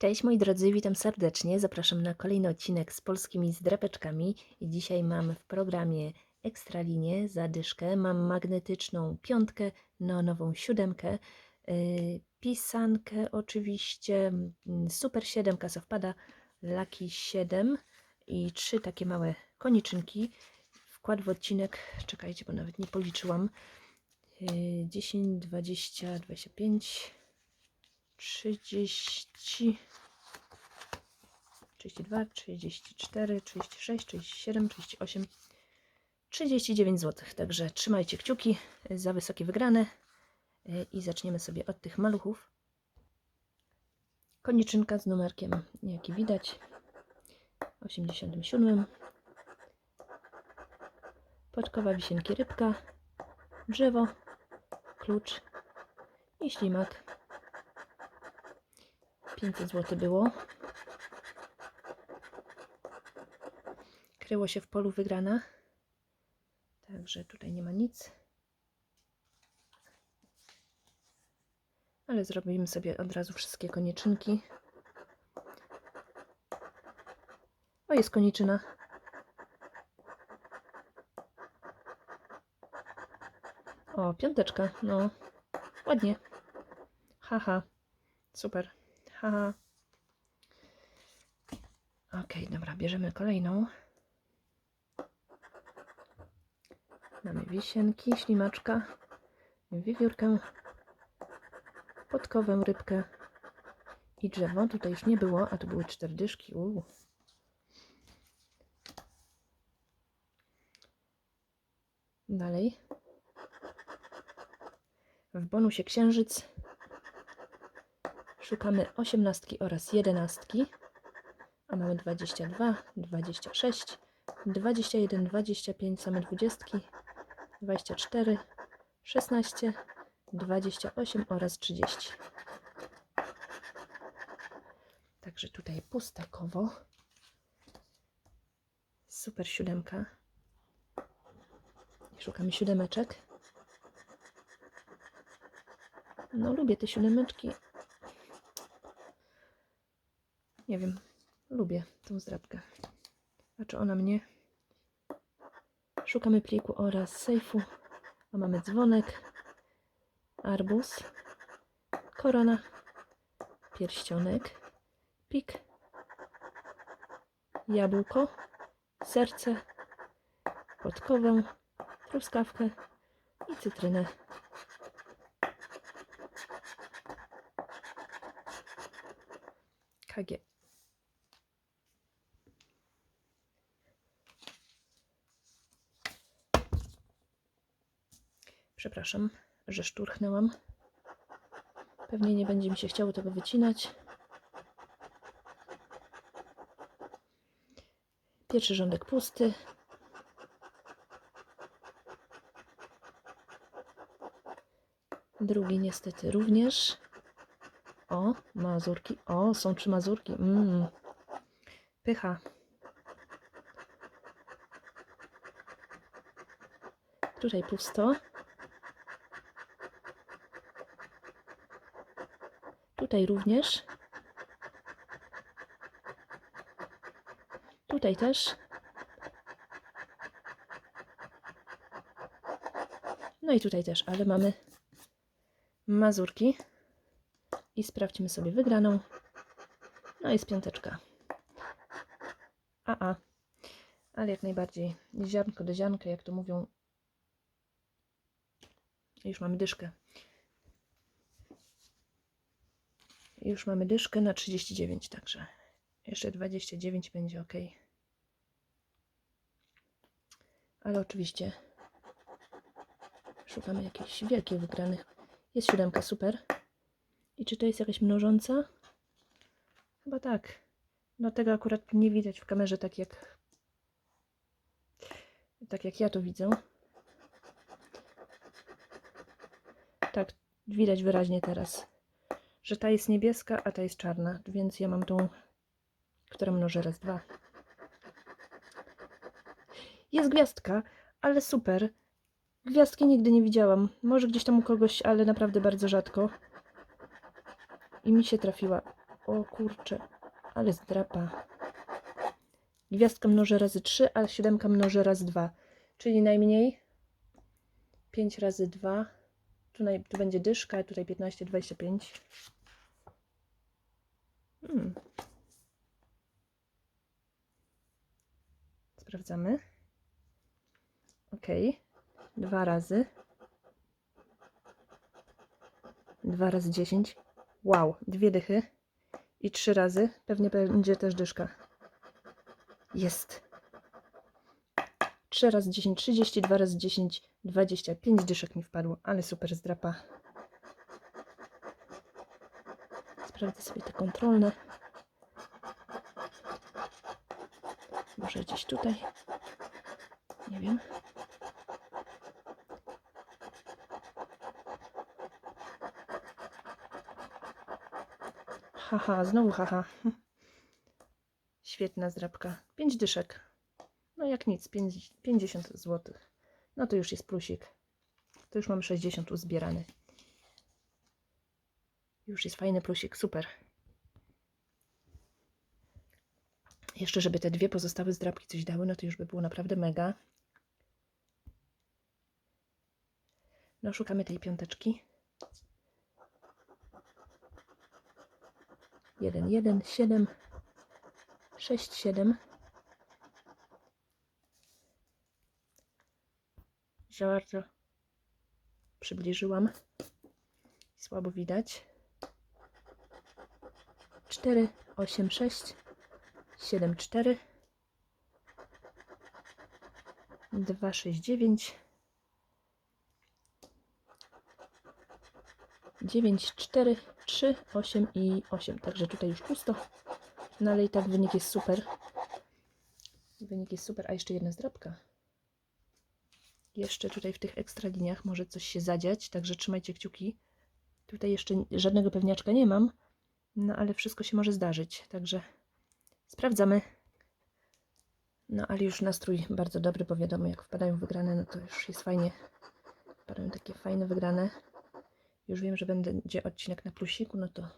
Cześć moi drodzy, witam serdecznie. Zapraszam na kolejny odcinek z polskimi zdrapeczkami. Dzisiaj mam w programie ekstralinie, zadyszkę, mam magnetyczną piątkę, neonową siódemkę, yy, pisankę oczywiście, mm, super siedemka, co wpada, laki 7 i trzy takie małe koniczynki. Wkład w odcinek, czekajcie, bo nawet nie policzyłam, 10, 20, 25... 30, 32, 34, 36, 37, 38, 39 zł. Także trzymajcie kciuki za wysokie wygrane yy, i zaczniemy sobie od tych maluchów. Koniczynka z numerkiem, jaki widać, 87. Podkowa wisienki rybka, drzewo, klucz i ślimak. 500 zł było. Kryło się w polu wygrana. Także tutaj nie ma nic. Ale zrobimy sobie od razu wszystkie koniczynki. O, jest koniczyna. O, piąteczka. No, ładnie. Haha, super. Haha. Ok, dobra, bierzemy kolejną. Mamy wisienki, ślimaczka, wiewiórkę, podkowę, rybkę i drzewo. Tutaj już nie było, a tu były cztery dyszki. Uu. Dalej. W bonusie księżyc. Szukamy osiemnastki oraz jedenastki. A mamy 22, 26, 21, 25, same dwudziestki, 24, 16, 28 oraz 30. Także tutaj pustakowo. Super siódemka. Szukamy siódemeczek. No lubię te siódemeczki. Nie wiem, lubię tą zdrabkę. A czy ona mnie? Szukamy pliku oraz sejfu. A mamy dzwonek, arbuz, korona, pierścionek, pik, jabłko, serce, podkowę, truskawkę i cytrynę. KG. Przepraszam, że szturchnęłam. Pewnie nie będzie mi się chciało tego wycinać. Pierwszy rządek pusty. Drugi niestety również. O, mazurki. O, są trzy mazurki. Mm. Pycha. Tutaj pusto. Tutaj również. Tutaj też. No i tutaj też, ale mamy mazurki. I sprawdźmy sobie wygraną. No jest piąteczka. A, a. Ale jak najbardziej ziarnko do ziarnka, jak to mówią. Już mamy dyszkę. Już mamy dyszkę na 39, także jeszcze 29 będzie ok. Ale oczywiście szukamy jakichś wielkich wygranych. Jest siódemka, super. I czy to jest jakaś mnożąca? Chyba tak. No tego akurat nie widać w kamerze tak jak tak jak ja to widzę. Tak, widać wyraźnie teraz, że ta jest niebieska, a ta jest czarna, więc ja mam tą, która mnoży raz, dwa. Jest gwiazdka, ale super. Gwiazdki nigdy nie widziałam. Może gdzieś tam u kogoś, ale naprawdę bardzo rzadko. I mi się trafiła. O kurczę, ale zdrapa. Gwiazdka mnoży razy 3, a siódemka mnoży razy 2. Czyli najmniej 5 razy 2. Tu, naj, tu będzie dyszka, tutaj 15, 25. Hmm. Sprawdzamy. Ok. Dwa razy. Dwa razy 10. Wow, dwie dychy. I trzy razy. Pewnie będzie też dyszka. Jest. 3 razy 10, 30, 2 razy 10, 25 dyszek mi wpadło, ale super zdrapa. Sprawdzę sobie te kontrolne. Może gdzieś tutaj. Nie wiem. Haha, znowu haha. Świetna zdrabka. 5 dyszek. Jak nic, pięć- 50 zł. No to już jest plusik. To już mam 60 uzbierany. Już jest fajny plusik, super. Jeszcze, żeby te dwie pozostałe zdrabki coś dały, no to już by było naprawdę mega. No, szukamy tej piąteczki. 1, 1, 7, 6, 7. Za bardzo przybliżyłam. Słabo widać. 4, 8, 6, 7, 4, 2, 6, 9, 9, 4, 3, 8 i 8. Także tutaj już pusto. No ale i tak wynik jest super. Wynik jest super. A jeszcze jedna zdrabka. Jeszcze tutaj w tych ekstra liniach może coś się zadziać, także trzymajcie kciuki. Tutaj jeszcze żadnego pewniaczka nie mam, no ale wszystko się może zdarzyć, także sprawdzamy. No ale już nastrój bardzo dobry, bo wiadomo jak wpadają wygrane, no to już jest fajnie. Wpadają takie fajne wygrane. Już wiem, że będzie odcinek na plusiku, no to,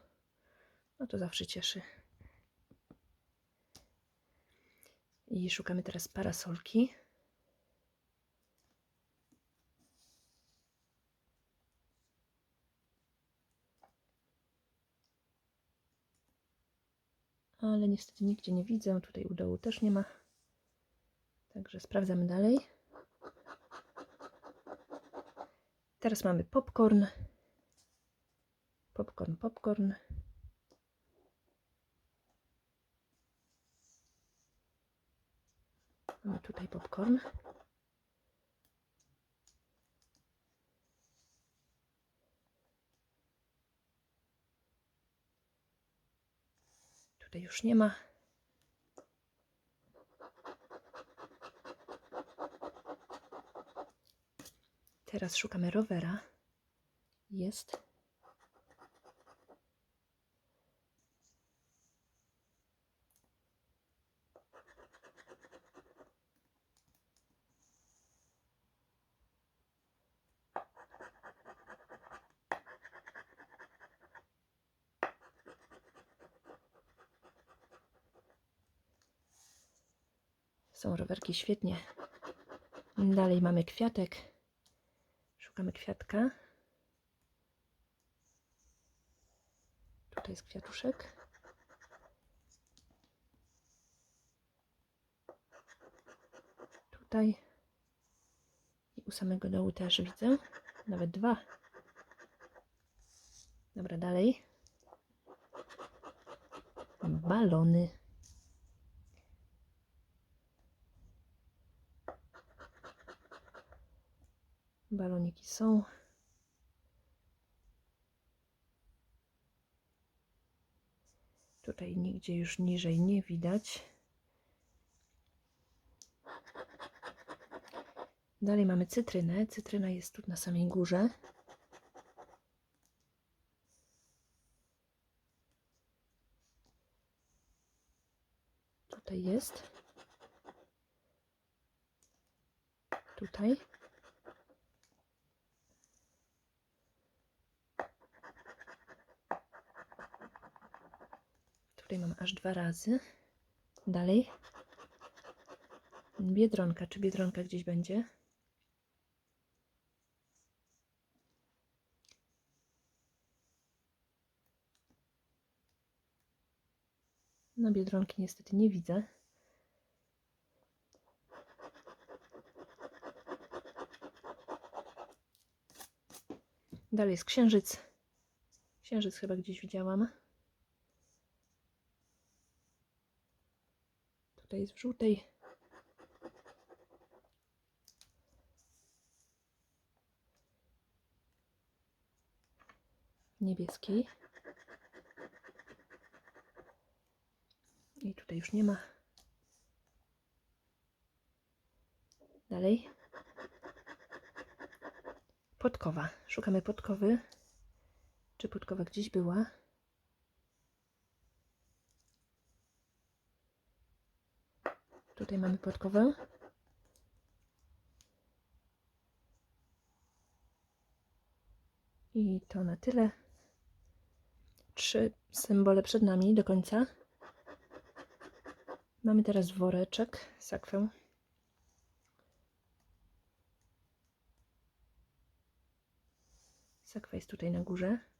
no to zawsze cieszy. I szukamy teraz parasolki. Ale niestety nigdzie nie widzę. Tutaj u dołu też nie ma. Także sprawdzamy dalej. Teraz mamy popcorn. Popcorn, popcorn. Mamy tutaj popcorn. Tutaj już nie ma. Teraz szukamy rowera. Jest. Rowerki świetnie. Dalej mamy kwiatek. Szukamy kwiatka. Tutaj jest kwiatuszek. Tutaj. I u samego dołu też widzę. Nawet dwa. Dobra, dalej. Balony. Baloniki są. Tutaj nigdzie już niżej nie widać. Dalej mamy cytrynę. Cytryna jest tu na samej górze. Tutaj jest. Tutaj. Tutaj mam aż dwa razy. Dalej. Biedronka. Czy biedronka gdzieś będzie? No biedronki niestety nie widzę. Dalej jest księżyc. Księżyc chyba gdzieś widziałam. Tutaj jest w żółtej. Niebieskiej. I tutaj już nie ma. Dalej. Podkowa. Szukamy podkowy. Czy podkowa gdzieś była? Tutaj mamy podkowę. I to na tyle. Trzy symbole przed nami do końca. Mamy teraz woreczek, sakwę. Sakwa jest tutaj na górze.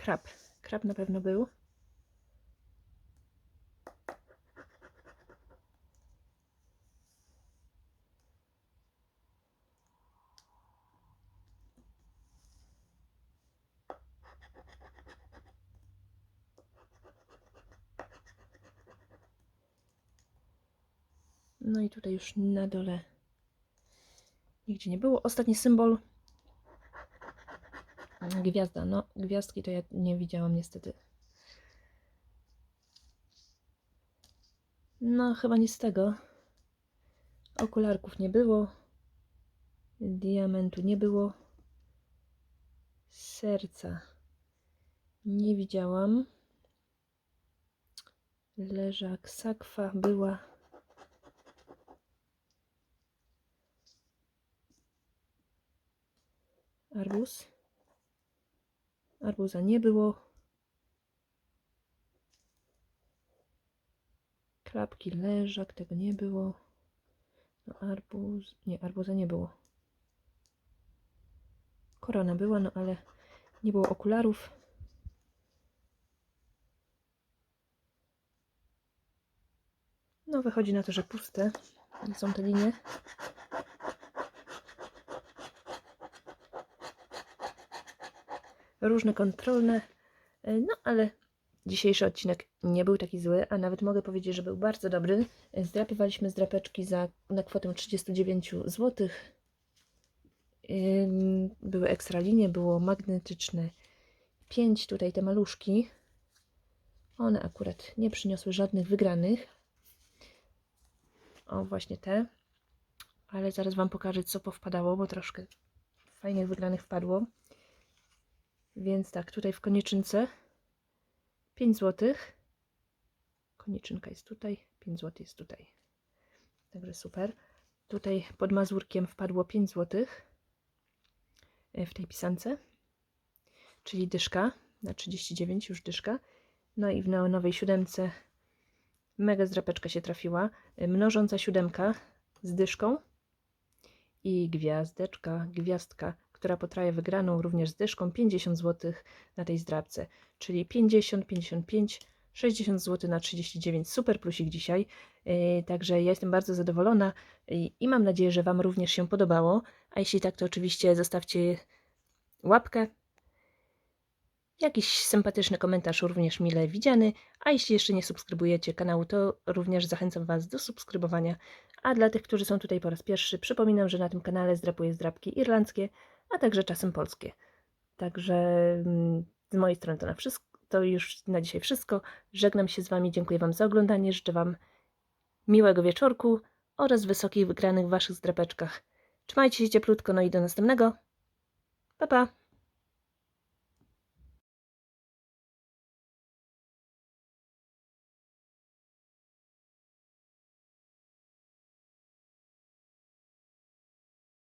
Krab. Krab na pewno był. No i tutaj już na dole nigdzie nie było. Ostatni symbol. Gwiazda. No, gwiazdki to ja nie widziałam niestety. No, chyba nie z tego. Okularków nie było. Diamentu nie było. Serca nie widziałam. Leżak, sakwa była. Arbuz. Arbuza nie było. Klapki, leżak, tego nie było. No arbuz, nie, arbuza nie było. Korona była, no ale nie było okularów. No wychodzi na to, że puste są te linie. Różne kontrolne. E, No ale dzisiejszy odcinek nie był taki zły, a nawet mogę powiedzieć, że był bardzo dobry. E, Zdrapywaliśmy zdrapeczki za, na kwotę 39 zł. Były ekstra linie, było magnetyczne 5, tutaj te maluszki. One akurat nie przyniosły żadnych wygranych. O, właśnie te. Ale zaraz Wam pokażę, co powpadało, bo troszkę fajnych wygranych wpadło. Więc tak, tutaj w koniczynce 5 zł. Koniczynka jest tutaj, 5 zł jest tutaj. Także super. Tutaj pod mazurkiem wpadło 5 zł w tej pisance, czyli dyszka na 39 już dyszka. No i w neonowej siódemce mega zdrapeczka się trafiła. Mnożąca siódemka z dyszką i gwiazdeczka, gwiazdka która potraje wygraną również z dyszką 50 zł na tej zdrabce, czyli 50, 55, 60 zł na 39. Super plusik dzisiaj. Yy, także ja jestem bardzo zadowolona yy, i mam nadzieję, że Wam również się podobało. A jeśli tak, to oczywiście zostawcie łapkę. Jakiś sympatyczny komentarz również mile widziany. A jeśli jeszcze nie subskrybujecie kanału, to również zachęcam Was do subskrybowania. A dla tych, którzy są tutaj po raz pierwszy, przypominam, że na tym kanale zdrapuję zdrabki irlandzkie, a także czasem polskie. Także mm, z mojej strony to, na wszystko, to już na dzisiaj wszystko. Żegnam się z Wami, dziękuję Wam za oglądanie, życzę Wam miłego wieczorku oraz wysokich wygranych w Waszych zdrapeczkach. Trzymajcie się cieplutko, no i do następnego. Pa, pa!